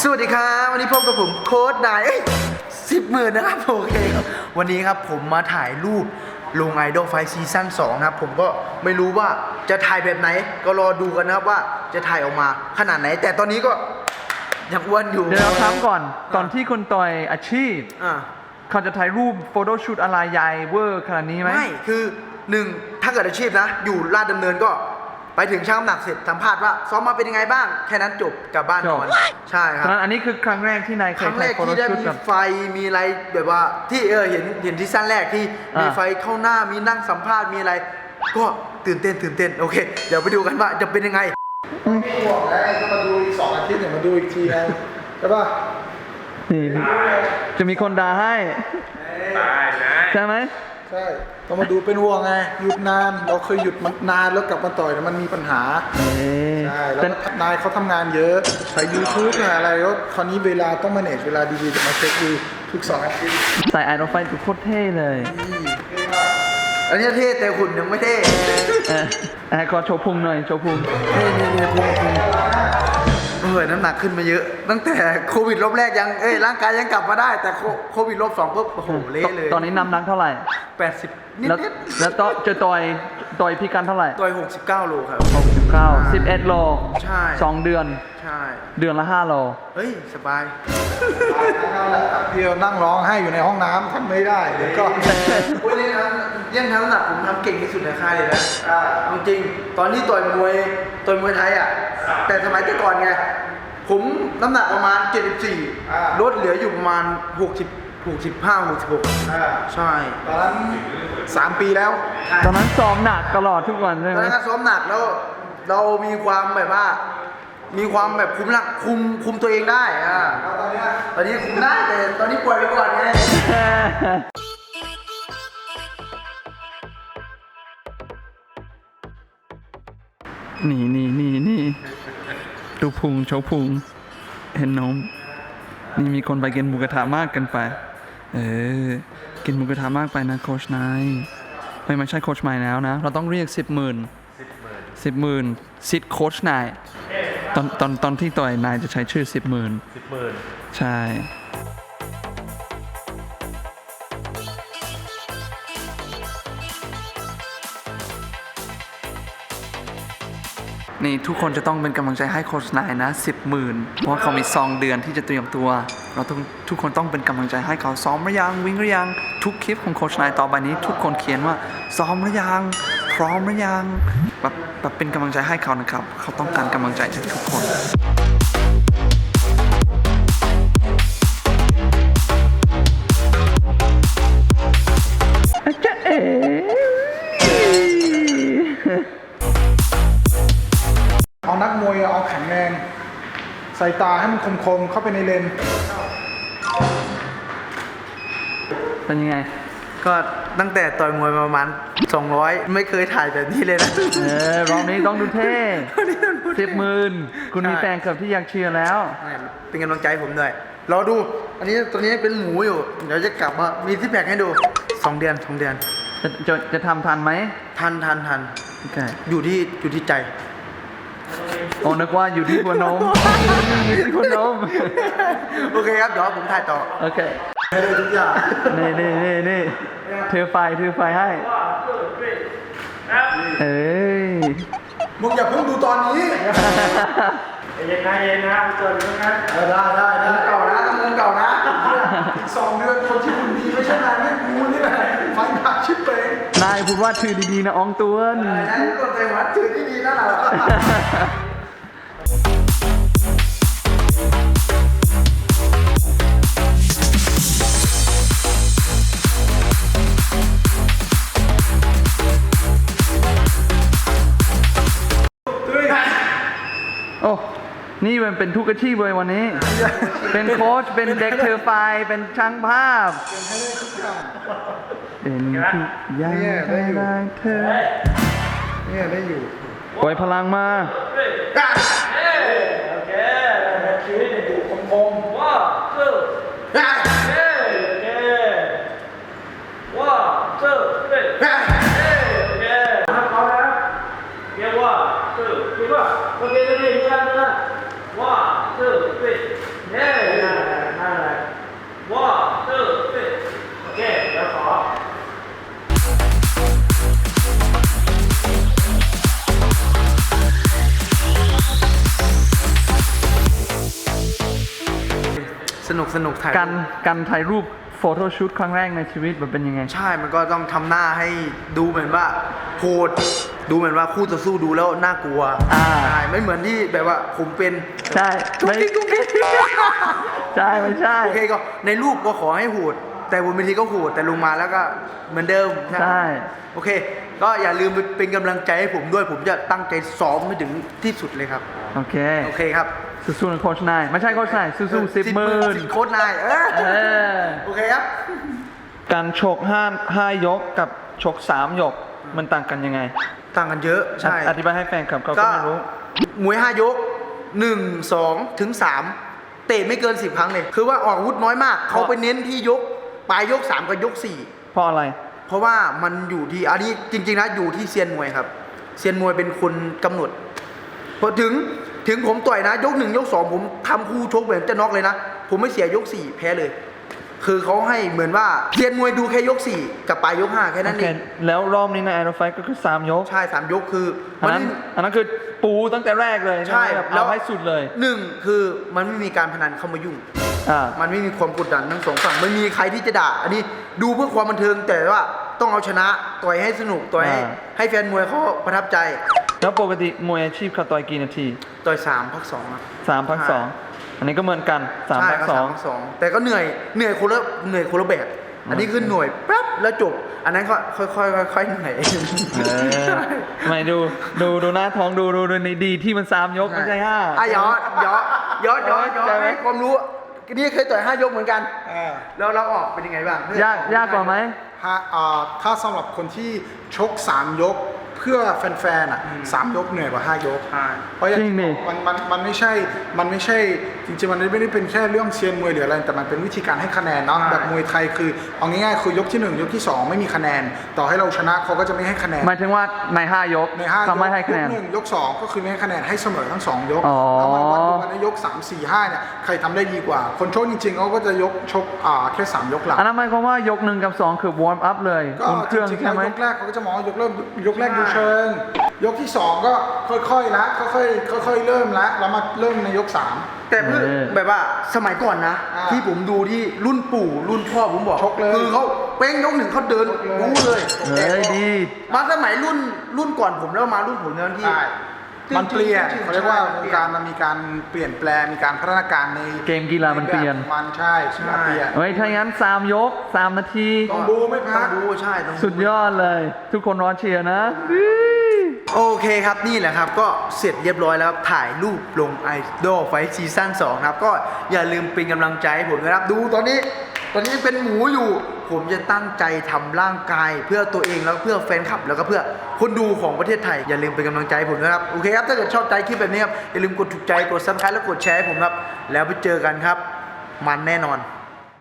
สวัสดีครับวันนี้พบกับผมโค้ดนายสิบหมื่นนะครับโอเคครับวันนี้ครับผมมาถ่ายรูปลงไอดอลไฟซีซั่น2นะครับผมก็ไม่รู้ว่าจะถ่ายแบบไหน ก็รอดูกันนะครับว่าจะถ่ายออกมาขนาดไหน แต่ตอนนี้ก็ยังอ้วนอยู่เดี๋ยวเราถามก่อน ตอนที่คุณต่อยอาชีพอ่าเขาจะถ่ายรูปโฟโต้ชูตอะไรใหญ่เวอร์ขนาดนี้ไหมไม่คือหนึ่งถ้าเกิดอาชีพนะ อยู่ลาดดำเนินก็ ไปถึงช่างน้ำหนักเสร็จสัมภาษณ์ว่าซ้อมมาเป็นยังไงบ้าง แค่นั้นจบกลับบ้านนอนใช่คฉะรับนั้นอันนี้คือครั้งแรกที่นายเคคยรั้งแรถ่ายกโฟโต้ที่ได้ชูตมีกับไฟมีอะไรแบบว่าที่เออเห็นเห็นที่สั้นแรกที่มีอ่าไฟเข้าหน้ามีนั่งสัมภาษณ์มีอะไร ก็ตื่นเต้นตื่นเต้นโอเค เดี๋ยวไปดูกันว่าจะเป็นยังไงไม่ห่วงแล้วก็มาดูอีกสองอาทิตย์เนี่ยมาดูอีกทีไงใช่ป่ะนี่จะมีคนด่าให้ใช่ไหม ใช่ก็มาดูเป็นห่วงไงหยุดนานเราเคยหยุดมันนานแล้วกลับมาต่อยเนี่ยมันมีปัญหาเอ๊ะใช่แล้วแต่ก็นายเขาทำงานเยอะใช้ YouTube เนี่ยอะไรก็คราวนี้เวลาต้องมาเนจเวลาดีๆจะมาเช็คดูทุกสองอาทิตย์ใส่ไอรอนไฟดูโคตรเท่เลย อันนี้เท่แต่หุ่นยังไม่เท่เออเออขอโชว์พุงหน่อยโชว์พุงเท่เนี่ยเนี่ยพุงพุงเออน้ำหนักขึ้นมาเยอะ ตั้งแต่โควิดรอบแรกยังเอ้ยร่างกายยังกลับมาได้ แต่โคโควิดรอบสองปุ๊บโอ้โหเละเลย ตอนนี้น้ำหนักเท่าไหร่ แปดสิบนิดแล้วนิดแล้วต่อจะต่อยต่อยพี่กันเท่าไหร่ตัวหกสิบเก้าโลครับ69 11 โลใช่ สองเดือน ใช่ เดือนละ 5 โล เฮ้ย สบาย เดียวนั่งร้องให้อยู่ในห้องน้ำทำไม่ได้เดี๋ยวก็โอ้ยเรื่องนั้นเรื่องทำน้ำหนักผมทำเก่งที่สุดในค่ายเลยนะเอาจริง ตอนที่ต่อยมวยต่อยมวยไทยอะ แต่สมัยแต่ก่อนไง ผมน้ำหนักประมาณ 74ลดเหลืออยู่ประมาณ 60 65 66อ่าใช่ตอนนั้นสามปีแล้วตอนนั้นซ้อมหนักตลอดทุกวันใช่ตไหอนมนั้นก็ซ้อมหนักแล้ว เรามีความแบบว่า มีความแบบคุมหนักคุมคุมตัวเองได้อ่าแล้วตอนเนี้ยตอนนี้คุมได้แต่ตอนนี้ปล่อยไปก่อนไงนี่นี่นี่นี่ดูพุงโชว์พุงเห็นน้องนี่มีคนไปกินหมูกระทะมากเกันไป เออ กินหมูกระทะมากไปนะโคชนายไม่ไม่ใช่โคชใหม่แล้วนะ เราต้องเรียกสิบหมื่นสิบหมื่นสิทธิ์โคชนายตอนตอนตอนที่ต่อยนายจะใช้ชื่อสิบหมื่นสิบหมื่นใช่ นี่ทุกคนจะต้องเป็นกำลังใจให้โค้ชนายนะสิบหมื่นเพราะเขามีซองเดือนที่จะเตรียมตัว เราต้องทุกคนต้องเป็นกำลังใจให้เขาซ้อมหรือยังวิ่งหรือยังทุกคลิปของโค้ชนายต่อไปนี้ ทุกคนเขียนว่าซ้อมหรือยังพร้อมหรือยังแบบแบบเป็นกำลังใจให้เขานะครับ เขาต้องการกำลังใจจากทุกคน แข็งแรง ใส่ตาให้มันคมๆ เข้าไปในเลน เป็นยังไง ก็ตั้งแต่ต่อยมวยมาประมาณ 200 ไม่เคยถ่ายแบบนี้เลยนะ เออรอบนี้ต้องดูเท่สิบหมื่นคุณมีใช่แฟนคลับที่อยากเชียร์แล้วเป็นกำลังใจให้ผมด้วยรอดู อันนี้ตัวนี้เป็นหมูอยู่ เดี๋ยวจะกลับมา มีที่แพคให้ดู 2 เดือน 2 เดือน จะจะจะทำทันไหมทันทันทัน โอเค อยู่ที่อยู่ที่ใจ โอ้นึกว่าอยู่ที่หัวนมอยู่ที่หัวนม โอเคครับ เดี๋ยวผมถ่ายต่อโอเค ให้ได้ทุกอย่างนี่นี่นี่นี่ถือไฟถือไฟให้ เอ้ย มึงอย่าเพิ่งดูตอนนี้ เย็นนะเย็นนะเกิดเรื่องนั้นเออได้ได้ได้เก่านะต้องมุมเก่านะอีกสองเดือนคนที่คุณดีไม่ใช่นายไม่กูนี่แหละไฟดักชิบเปงนายพูดว่าถือดีๆนะอองตวนนะทุกคนใจหวัดถือที่ดีนะเราโนี่มันเป็นทุกอาชีพเลยวันนี้ เป็นโค้ช เป็นเด็กเธอไฟ เป็นช่างภาพ เป็นทุกอย่างให้ได้เธอเนี่ยได้อยู่ ปล่อยพลังมา โอเคชีวิตอยู่คมๆว้ สนุกถ่ายการการถ่ายรูปโฟโต้ชูตครั้งแรกในชีวิตมันเป็นยังไง ใช่ มันก็ต้องทำหน้าให้ดูเหมือนว่าโหด ดูเหมือนว่าคู่ต่อสู้ดูแล้วน่ากลัวอ่า ใช่ไม่เหมือนที่แบบว่าผมเป็นใช่กุ๊กไม่กิ๊กกุ๊กกิ๊กใช่ไม่ใช่ โอเคก็ในรูปก็ขอให้โหด แต่บนเวทีก็โหดแต่ลงมาแล้วก็เหมือนเดิมใช่ โอเค ก็อย่าลืมเป็นกำลังใจให้ผมด้วย ผมจะตั้งใจซ้อมให้ถึงที่สุดเลยครับ โอเค โอเคครับ สู้ๆนะโค้ชนายไม่ใช่โค้ชนายสู้ๆสิบหมื่นโค้ดนาย เออเออโอเคครับ การชกห้าห้ายกกับชกสามยกมันต่างกันยังไง ต่างกันเยอะใช่อธิบายให้แฟนคลับเขาก็ก็ไม่รู้มวยห้ายกหนึ่งสองถึงสามเตะไม่เกินสิบครั้งเลย คือว่าออกอาวุธน้อยมาก เขาไปเน้นที่ยกปลายยกสามกับยกสี่เพราะอะไร เพราะว่ามันอยู่ที่อันนี้จริงๆนะอยู่ที่เซียนมวยครับ เซียนมวยเป็นคนกำหนดพอถึง ถึงผมต่อยนะ ยกหนึ่งยกสองผมทำคู่ชกเหมือนจะน็อกเลยนะ ผมไม่เสียยกสี่แพ้เลย คือเขาให้เหมือนว่าเซียนมวยดูแค่ยกสี่กับปลายยกห้าแค่โอนั้นเคเองแล้วรอบนี้ในไอรอนไฟก็คือสามยก ใช่สามยกคืออันนั้นไม่อันนั้นคือปูตั้งแต่แรกเลยใช่ไหมแบบแล้เอาวให้สุดเลยหนึ่งคือมันไม่มีการพนันเข้ามายุ่งอ่ามันไม่มีความกดดันทั้งสองฝั่งไม่มีใครที่จะด่า อันนี้ดูเพื่อความบันเทิงแต่ว่าต้องเอาชนะต่อยให้สนุกต่อยให้อ่าให้แฟนมวยเขาประทับใจ แล้วปกติมวยอาชีพเขาต่อยกี่นาทีต่อยสามพักสองครับ สามพักใช่สองอันนี้ก็เหมือนกันสามใช่พักครับสองพักสองแต่ก็เหนื่อยเหนื่อยคนละเหนื่อยคนละแบบอันนี้คือหน่วยแป๊บแล้วจบ อันนั้นก็ค่อยๆค่อยๆเหนื่อย เออไม่ดูดูดูหน้าท้องดูดูดูในดีที่มันสามยกไม่ใช่ห้า อะย้อนย้อนย้อนย้อนย้อนใช่ไหม ให้ความรู้นี่เคยต่อยห้ายกเหมือนกัน อ่าแล้วเราออกเป็นยังไงบ้างยากยากกว่าไหมถ้าอ่าถ้าสำหรับคนที่ชก 3 ยก เพื่อแฟนๆอะสามยกเหนื่อยกว่า5ยกใช่เพราะอย่างจริงดิ มันมันมันไม่ใช่ มันไม่ใช่จริงๆมันไม่ได้เป็นแค่เรื่องเซียนมวยหรืออะไร แต่มันเป็นวิธีการให้คะแนนเนาะใช่ แบบมวยไทยคือเอาง่ายๆคือยกที่1ยกที่2ไม่มีคะแนน ต่อให้เราชนะเขาก็จะไม่ให้คะแนน หมายถึงว่าในห้ายกในห้ายกเขาไม่ให้คะแนน ยกหนึ่งยกสองก็คือไม่ให้คะแนนให้เสมอทั้งสองยกอ๋อ แล้วมาวัดดูกันในยก3 4 5เนี่ยใครทำได้ดีกว่า คนชกจริงๆเขาก็จะยกชกอ่าแค่3ยกหลัง อันนั้นหมายความว่ายกหนึ่งกับสองคือวอร์มอัพเลยก็อุ่นเคจรื่องริงๆใช่แล้วไหม ยกแรกเขาก็จะมองว่ายกเริ่มยกแรกดูเชิง ยกที่สองก็ค่อยๆละค่อยๆค่อยๆเริ่มละแล้วมาเริ่มในยกสามแต่เพื่อเออ แบบว่าสมัยก่อนนะ อ่าที่ผมดูที่รุ่นปู่รุ่นพ่อผมบอกชกเลยคือเขาเป้งยกหนึ่งเขาเดินชกเลย รู้เลยเฮ้ยดี มาสมัยรุ่นรุ่นก่อนผมแล้วมารุ่นผมเนี่ยที่ ใช่ มันเปลี่ยนจงๆเขาเรียกว่าใช่วงการมันมีการเปลี่ยนแปลงมีการพัฒนาการในเกมกีฬามันเปลี่ยนมันใช่ใช่ เปลี่ยนเฮ้ยถ้างั้นสามยกสามนาที ต้องบูไม่พักต้องบูใช่ต้องบู สุดยอดเลย ทุกคนรอเชียร์นะ โอเคครับนี่แหละครับก็เสร็จเรียบร้อยแล้วครับถ่ายรูปลงไอดอลไฟซีซั่น2ครับ ก็อย่าลืมเป็นกำลังใจให้ผมนะครับ ดูตอนนี้ ตอนนี้เป็นหมูอยู่ ผมจะตั้งใจทำร่างกาย เพื่อตัวเองแล้วเพื่อแฟนคลับ แล้วก็เพื่อคนดูของประเทศไทย อย่าลืมเป็นกำลังใจผมนะครับโอเคครับถ้าเกิดชอบใจคลิปแบบนี้ครับอย่าลืมกดถูกใจกดซับสไครต์และกดแชร์ให้ผมครับแล้วไปเจอกันครับ มันแน่นอน